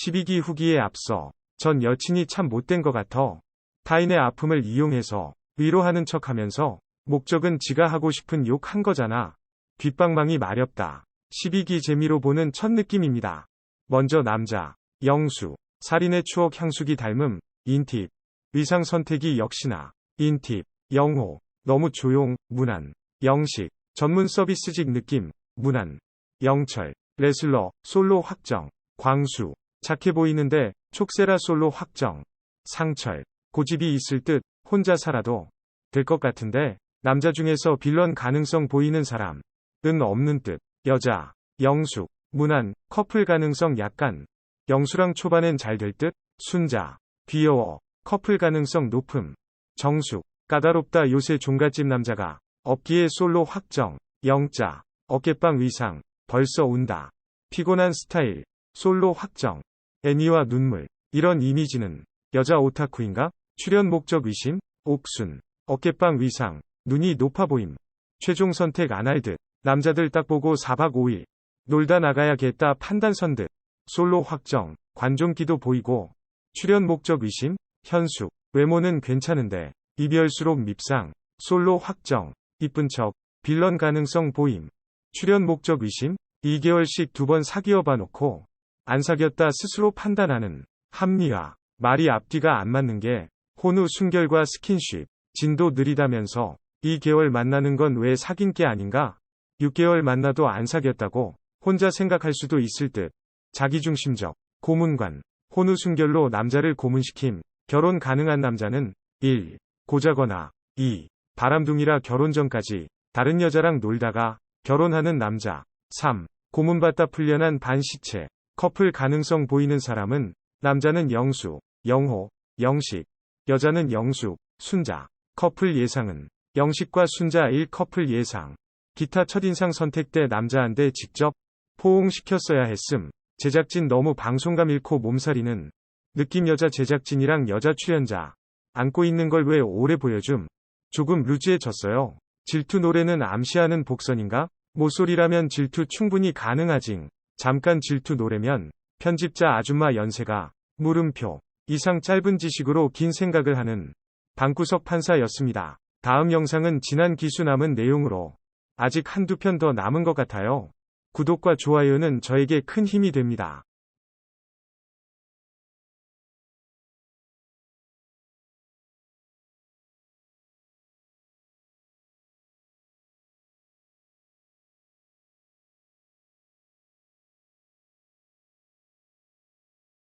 12기 후기에 앞서 전 여친이 참 못된 것 같아 타인의 아픔을 이용해서 위로하는 척 하면서 목적은 지가 하고 싶은 욕 한 거잖아. 뒷방망이 마렵다. 12기 재미로 보는 첫 느낌입니다. 먼저 남자, 영수, 살인의 추억 향수기 닮음, 인팁, 의상 선택이 역시나, 인팁, 영호, 너무 조용, 문안, 영식, 전문 서비스직 느낌, 문안, 영철, 레슬러, 솔로 확정, 광수, 착해 보이는데, 촉세라 솔로 확정, 상철, 고집이 있을 듯, 혼자 살아도, 될 것 같은데, 남자 중에서 빌런 가능성 보이는 사람, 은 없는 뜻, 여자, 영숙, 문안, 커플 가능성 약간, 영수랑 초반엔 잘 될 듯, 순자, 귀여워, 커플 가능성 높음, 정숙, 까다롭다. 요새 종갓집 남자가, 없기에 솔로 확정, 영자, 어깨빵 위상, 벌써 운다. 피곤한 스타일, 솔로 확정, 애니와 눈물, 이런 이미지는, 여자 오타쿠인가? 출연 목적 의심, 옥순, 어깨빵 위상, 눈이 높아 보임. 최종 선택 안 할 듯. 남자들 딱 보고 4박 5일. 놀다 나가야겠다 판단 선 듯. 솔로 확정, 관종기도 보이고. 출연 목적 의심, 현숙, 외모는 괜찮은데. 이별수록 밉상, 솔로 확정, 이쁜 척, 빌런 가능성 보임. 출연 목적 의심, 2개월씩 두 번 사귀어 봐놓고. 안 사귀었다 스스로 판단하는. 합리화, 말이 앞뒤가 안 맞는 게. 혼후 순결과 스킨십, 진도 느리다면서 2개월 만나는 건 왜 사귄 게 아닌가? 6개월 만나도 안 사귀었다고 혼자 생각할 수도 있을 듯. 자기중심적, 고문관, 혼후 순결로 남자를 고문시킴, 결혼 가능한 남자는 1. 고자거나 2. 바람둥이라 결혼 전까지 다른 여자랑 놀다가 결혼하는 남자 3. 고문받다 풀려난 반시체, 커플 가능성 보이는 사람은 남자는 영수, 영호, 영식, 여자는 영숙, 순자, 커플 예상은 영식과 순자 1 커플 예상. 기타 첫인상 선택 때 남자한테 직접 포옹시켰어야 했음. 제작진 너무 방송감 잃고 몸살이는 느낌 여자 제작진이랑 여자 출연자 안고 있는 걸 왜 오래 보여줌. 조금 루즈해졌어요. 질투 노래는 암시하는 복선인가? 모쏠이라면 질투 충분히 가능하징. 잠깐 질투 노래면 편집자 아줌마 연세가 물음표 이상 짧은 지식으로 긴 생각을 하는 방구석 판사였습니다. 다음 영상은 지난 기수 남은 내용으로 아직 한두 편 더 남은 것 같아요. 구독과 좋아요는 저에게 큰 힘이 됩니다.